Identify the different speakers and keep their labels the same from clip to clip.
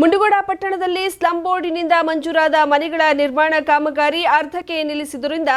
Speaker 1: ಮುಂಡಗೋಡ ಪಟ್ಟಣದಲ್ಲಿ ಸ್ಲಂ ಬೋರ್ಡಿನಿಂದ ಮಂಜೂರಾದ ಮನೆಗಳ ನಿರ್ಮಾಣ ಕಾಮಗಾರಿ ಅರ್ಧಕ್ಕೆ ನಿಲ್ಲಿಸಿದ್ದರಿಂದ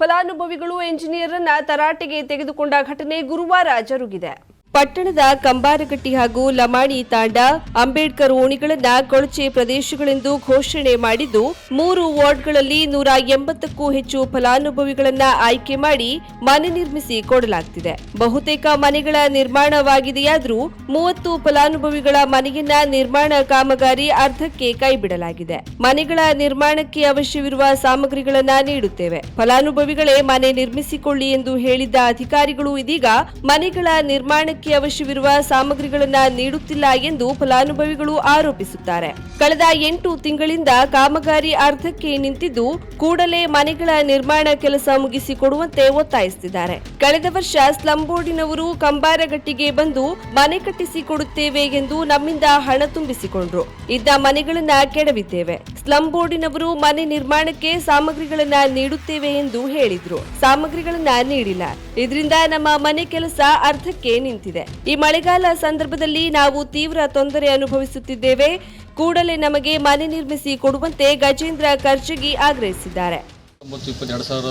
Speaker 1: ಫಲಾನುಭವಿಗಳು, ಎಂಜಿನಿಯರನ್ನ ತರಾಟೆಗೆ ತೆಗೆದುಕೊಂಡ ಘಟನೆ ಗುರುವಾರ ಜರುಗಿದೆ. ಪಟ್ಟಣದ ಕಂಬಾರಗಟ್ಟಿ ಹಾಗೂ ಲಮಾಣಿ ತಾಂಡ ಅಂಬೇಡ್ಕರ್ ಓಣಿಗಳನ್ನ ಕೊಳಚೆ ಪ್ರದೇಶಗಳೆಂದು ಘೋಷಣೆ ಮಾಡಿದ್ದು, ಮೂರು ವಾರ್ಡ್ಗಳಲ್ಲಿ ನೂರ ಎಂಬತ್ತಕ್ಕೂ ಹೆಚ್ಚು ಫಲಾನುಭವಿಗಳನ್ನ ಆಯ್ಕೆ ಮಾಡಿ ಮನೆ ನಿರ್ಮಿಸಿ ಕೊಡಲಾಗ್ತಿದೆ. ಬಹುತೇಕ ಮನೆಗಳ ನಿರ್ಮಾಣವಾಗಿದೆಯಾದರೂ ಮೂವತ್ತು ಫಲಾನುಭವಿಗಳ ಮನೆಯನ್ನ ನಿರ್ಮಾಣ ಕಾಮಗಾರಿ ಅರ್ಧಕ್ಕೆ ಕೈಬಿಡಲಾಗಿದೆ. ಮನೆಗಳ ನಿರ್ಮಾಣಕ್ಕೆ ಅವಶ್ಯವಿರುವ ಸಾಮಗ್ರಿಗಳನ್ನ ನೀಡುತ್ತೇವೆ. ಫಲಾನುಭವಿಗಳೇ ಮನೆ ನಿರ್ಮಿಸಿಕೊಳ್ಳಿ ಎಂದು ಹೇಳಿದ್ದ ಅಧಿಕಾರಿಗಳು ಇದೀಗ ಮನೆಗಳ ನಿರ್ಮಾಣಕ್ಕೆ ಅವಶ್ಯವಿರುವ ಸಾಮಗ್ರಿಗಳನ್ನ ನೀಡುತ್ತಿಲ್ಲ ಎಂದು ಫಲಾನುಭವಿಗಳು ಆರೋಪಿಸುತ್ತಾರೆ. ಕಳೆದ ಎಂಟು ತಿಂಗಳಿಂದ ಕಾಮಗಾರಿ ಅರ್ಧಕ್ಕೆ ನಿಂತಿದ್ದು ಕೂಡಲೇ ಮನೆಗಳ ನಿರ್ಮಾಣ ಕೆಲಸ ಮುಗಿಸಿಕೊಡುವಂತೆ ಒತ್ತಾಯಿಸುತ್ತಿದ್ದಾರೆ. ಕಳೆದ ವರ್ಷ ಸ್ಲಂ ಬೋರ್ಡಿನವರು ಕಂಬಾರಗಟ್ಟಿಗೆ ಬಂದು ಮನೆ ಕಟ್ಟಿಸಿಕೊಡುತ್ತೇವೆ ಎಂದು ನಮ್ಮಿಂದ ಹಣ ತುಂಬಿಸಿಕೊಂಡ್ರು. ಇದ್ದ ಮನೆಗಳನ್ನ ಕೆಡವಿದ್ದೇವೆ. ಸ್ಲಂ ಬೋರ್ಡಿನವರು ಮನೆ ನಿರ್ಮಾಣಕ್ಕೆ ಸಾಮಗ್ರಿಗಳನ್ನ ನೀಡುತ್ತೇವೆ ಎಂದು ಹೇಳಿದ್ರು. ಸಾಮಗ್ರಿಗಳನ್ನ ನೀಡಿಲ್ಲ. ಇದರಿಂದ ನಮ್ಮ ಮನೆ ಕೆಲಸ ಅರ್ಧಕ್ಕೆ ನಿಂತಿದೆ. ಈ ಮಳೆಗಾಲ ಸಂದರ್ಭದಲ್ಲಿ ನಾವು ತೀವ್ರ ತೊಂದರೆ ಅನುಭವಿಸುತ್ತಿದ್ದೇವೆ. ಕೂಡಲೇ ನಮಗೆ ಮನೆ ನಿರ್ಮಿಸಿ ಕೊಡುವಂತೆ ಗಜೇಂದ್ರ ಕರ್ಜಗಿ ಆಗ್ರಹಿಸಿದ್ದಾರೆ.
Speaker 2: ಹತ್ತೊಂಬತ್ತು ಇಪ್ಪತ್ತು, ಎರಡು ಸಾವಿರ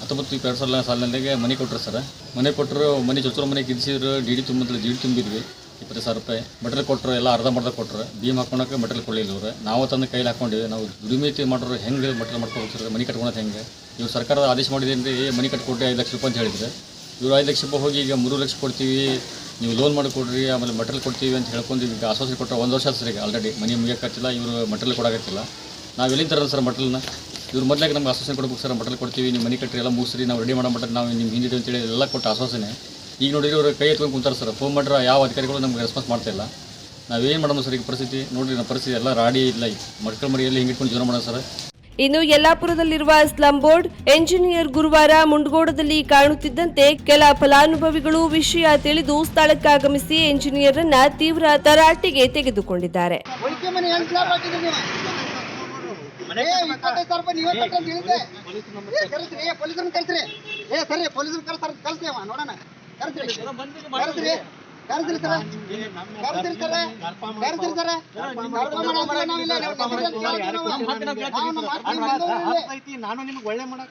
Speaker 2: ಹತ್ತೊಂಬತ್ತು, ಇಪ್ಪತ್ತು ಸಾವಿರ ಸಾಲಿನಲ್ಲಿಗೆ ಮನೆ ಕೊಟ್ಟರು ಸರ್. ಮನೆ ಕೊಟ್ಟರು, ಮನೆ ಚೊಚ್ಚರು ಮನೆ ಕಿದಿಸಿದ್ರು ಡಿ ಡಿ ತುಂಬಿದ್ರು ಡಿ ಡಿ ತುಂಬಿದ್ವಿ. ಇಪ್ಪತ್ತು ಸಾವಿರ ರೂಪಾಯಿ. ಮಟಲ್ ಕೊಟ್ಟರು, ಎಲ್ಲ ಅರ್ಧ ಮರ್ಧ ಕೊಟ್ಟರು. ಭೀಮ್ ಹಾಕೊಳಕ್ಕೆ ಮಟಲ್ ಕೊಡಲಿಲ್ಲ ಅವ್ರು ನಾವು ತಂದು ಕೈಲಿ ಹಾಕೊಂಡಿವಿ ನಾವು ದುಡಿಮೆ ಮಾಡೋರು ಹೆಂಗೆ ಮಟಲ್ ಮಾಡ್ಕೊಳ್ತಾರೆ ಸರ್ ಮನೆ ಕಟ್ಕೊಳೋದು ಹೆಂಗೆ? ಇವ್ರು ಸರ್ಕಾರದ ಆದೇಶ ಮಾಡಿದೆ ಅಂದರೆ ಮನೆ ಕಟ್ಕೊಟ್ಟೆ ಐದು ಲಕ್ಷ ರೂಪಾಯಿ ಅಂತ ಹೇಳಿದ್ರು. ಇವ್ರು ಐದು ಲಕ್ಷ ರೂಪಾಯಿ ಹೋಗಿ ಈಗ ಮೂರು ಲಕ್ಷ ಕೊಡ್ತೀವಿ, ನೀವು ಲೋನ್ ಮಾಡಿಕೊಡ್ರಿ, ಆಮೇಲೆ ಮೆಟ್ರಲ್ ಕೊಡ್ತೀವಿ ಅಂತ ಹೇಳ್ಕೊಂಡು ಈಗ ಆಶ್ವಾಸನೆ ಕೊಟ್ಟರೆ ಒಂದು ವರ್ಷ ಸರ್ ಈಗ ಆಲ್ರೆಡಿ ಮನೆ ಮುಗಿಯೋಕ್ಕಾಗ್ತಿಲ್ಲ ಇವರು ಮೆಟ್ರಲ್ ಕೊಡೋಕ್ಕಾಗ್ತಿಲ್ಲ ನಾವು ಎಲ್ಲಿ ತರೋದು ಸರ್ ಮಟಲ್ನ ಇವ್ರು ಮೊದಲಾಗಿ ನಮ್ಗೆ ಆಶ್ವಾಸನೆ ಕೊಡ್ಬೇಕು ಸರ್ ಮಟಲ್ ಕೊಡ್ತೀವಿ, ನೀವು ಮನೆ ಕಟ್ಟಿರಿ ಎಲ್ಲ ಮುಗಿಸ್ರಿ, ನಾವು ರೆಡಿ ಮಾಡೋ ಮಟ್ಟ ನಾವು ನಿಮ್ಮ ಹಿಂದಿದ್ದೀವಿ ಅಂತೇಳಿ ಎಲ್ಲ ಕೊಟ್ಟು ಆಶ್ವಾಸನೆ. ಈಗ ನೋಡಿದ್ರೆ ಇವರು ಕೈ ಎತ್ಕೊಂಡು ಕುಂತಾರೆ ಸರ್ ಫೋನ್ ಮಾಡ್ರೆ ಯಾವ ಅಧಿಕಾರಿಗಳು ನಮ್ಗೆ ರೆಸ್ಪಾನ್ಸ್ ಮಾಡ್ತಾ ಇಲ್ಲ. ನಾವೇನು ಮಾಡೋಣ ಸರ್ ಈಗ ಪರಿಸ್ಥಿತಿ? ನೋಡಿರಿ, ನಮ್ಮ ಪರಿಸ್ಥಿತಿ ಎಲ್ಲ ರಾಡಿ ಇಲ್ಲ ಮಕ್ಕಳ ಮರಿಯಲ್ಲಿ ಹಿಂಗೆ ಇಟ್ಕೊಂಡು ಜೀವನ ಮಾಡೋಣ ಸರ್.
Speaker 1: ಇನ್ನು ಯಲ್ಲಾಪುರದಲ್ಲಿರುವ ಸ್ಲಂ ಬೋರ್ಡ್ ಎಂಜಿನಿಯರ್ ಗುರುವಾರ ಮುಂಡಗೋಡದಲ್ಲಿ ಕಾಣುತ್ತಿದ್ದಂತೆ ಕೆಲ ಫಲಾನುಭವಿಗಳು ವಿಷಯ ತಿಳಿದು ಸ್ಥಳಕ್ಕಾಗಮಿಸಿ ಎಂಜಿನಿಯರ್ ಅನ್ನ ತೀವ್ರ ತರಾಟೆಗೆ ತೆಗೆದುಕೊಂಡಿದ್ದಾರೆ.
Speaker 3: ನೋಡೋಣ. ಕರೆದಿರ್ತಾರೆ. ಕರೆದಿರ್ತಾರೆ. ಇಲ್ಲಿ.
Speaker 4: ನಾನು ನಿಮ್ಗೆ ಒಳ್ಳೆ ಮಾಡಕ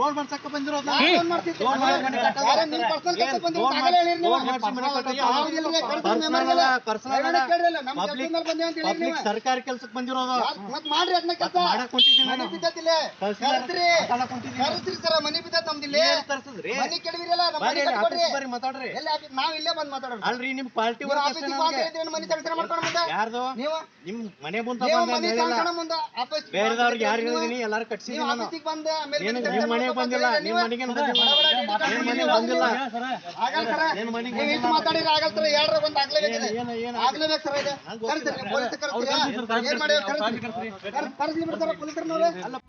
Speaker 4: ರೋಡ್ ಬಂದಿರೋದು ಸರ್ಕಾರಿ ಕೆಲ್ಸಕ್ಕೆ ಬಂದಿರೋದು.
Speaker 3: ಮತ್ ಮಾಡ್ರಿ ಅದನ್ನ ಕೆಲಸ.
Speaker 4: ಮಾಡಕ್ ಕುಂತಿದ್ದೀನಿ
Speaker 3: ಮನಿ ಸರ ಮನಿ ಬಿದ್ದತ್ ನಮ್ದಿಲ್ಲಿ.
Speaker 4: ಏನ್ ತರ್ಸದ್ರಿ?
Speaker 3: ಮನಿ ಕೆಡವಿರಲ್ಲ ನಮ್ಮ
Speaker 4: ಬರ್ರಿ ಮಾತಾಡ್ರಿ.
Speaker 3: ನಾವ್ ಇಲ್ಲೇ ಬಂದ್ ಮಾತಾಡೋಣ
Speaker 4: ಅಲ್ರಿ ನಿಮ್ ಪಾರ್ಟಿ
Speaker 3: ಮನಿ ಮಾಡ್ಕೊಂಡು ಮುಂದೆ
Speaker 4: ಯಾರ್ದು?
Speaker 3: ನೀವು?
Speaker 4: ನಿಮ್ ಮನೆ ಮುಂದ
Speaker 3: ಮುಂದೆ
Speaker 4: ಬೇರೆದವ್ರಿಗೆ ಯಾರು ಹೇಳಿದೀನಿ? ಎಲ್ಲಾರು
Speaker 3: ಬಂದ
Speaker 4: ನಿಮ್ ಮನೆಗೆ ಬಂದಿಲ್ಲ ನಿಮ್ ಮನೆಗೆ ಮನೆಗೆ ಬಂದಿಲ್ಲ. ಏನ್ ಮನೆಗೆ
Speaker 3: ಮಾತಾಡಿದ್ರೆ ಒಂದು ಆಗ್ಲೇಬೇಕು ಸರ್ ಇದೆ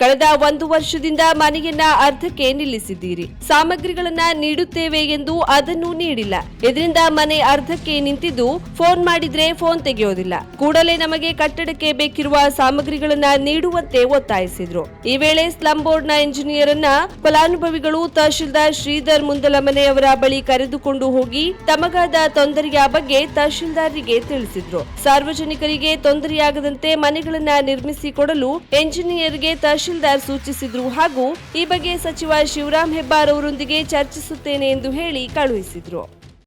Speaker 1: ಕಳೆದ ಒಂದು ವರ್ಷದಿಂದ ಮನೆಯನ್ನ ಅರ್ಧಕ್ಕೆ ನಿಲ್ಲಿಸಿದ್ದೀರಿ. ಸಾಮಗ್ರಿಗಳನ್ನ ನೀಡುತ್ತೇವೆ ಎಂದು ಅದನ್ನು ನೀಡಿಲ್ಲ. ಇದರಿಂದ ಮನೆ ಅರ್ಧಕ್ಕೆ ನಿಂತಿದ್ದು ಫೋನ್ ಮಾಡಿದ್ರೆ ಫೋನ್ ತೆಗೆಯೋದಿಲ್ಲ. ಕೂಡಲೇ ನಮಗೆ ಕಟ್ಟಡಕ್ಕೆ ಬೇಕಿರುವ ಸಾಮಗ್ರಿಗಳನ್ನ ನೀಡುವಂತೆ ಒತ್ತಾಯಿಸಿದ್ರು. ಈ ವೇಳೆ ಸ್ಲಂ ಬೋರ್ಡ್ನ ಇಂಜಿನಿಯರ್ ಅನ್ನ ಫಲಾನುಭವಿಗಳು ತಹಶೀಲ್ದಾರ್ ಶ್ರೀಧರ್ ಮುಂದಲಮನೆಯವರ ಬಳಿ ಕರೆದುಕೊಂಡು ಹೋಗಿ ತಮಗಾದ ತೊಂದರೆಯ ಬಗ್ಗೆ ತಹಶೀಲ್ದಾರ್ರಿಗೆ ತಿಳಿಸಿದ್ರು. ಸಾರ್ವಜನಿಕರಿಗೆ ತೊಂದರೆಯಾಗದಂತೆ ಮನೆಗಳನ್ನ ನಿರ್ಮಿಸಿ ಕೊಡಲು ಎಂಜಿನಿಯರ್ಗೆ ತಹಶೀಲ್ದಾರ್ ಸೂಚಿಸಿದ್ರು ಹಾಗೂ ಈ ಬಗ್ಗೆ ಸಚಿವ ಶಿವರಾಮ್ ಹೆಬ್ಬಾರ್ ಅವರೊಂದಿಗೆ ಚರ್ಚಿಸುತ್ತೇನೆ ಎಂದು ಹೇಳಿ ಕಳುಹಿಸಿದ್ರು.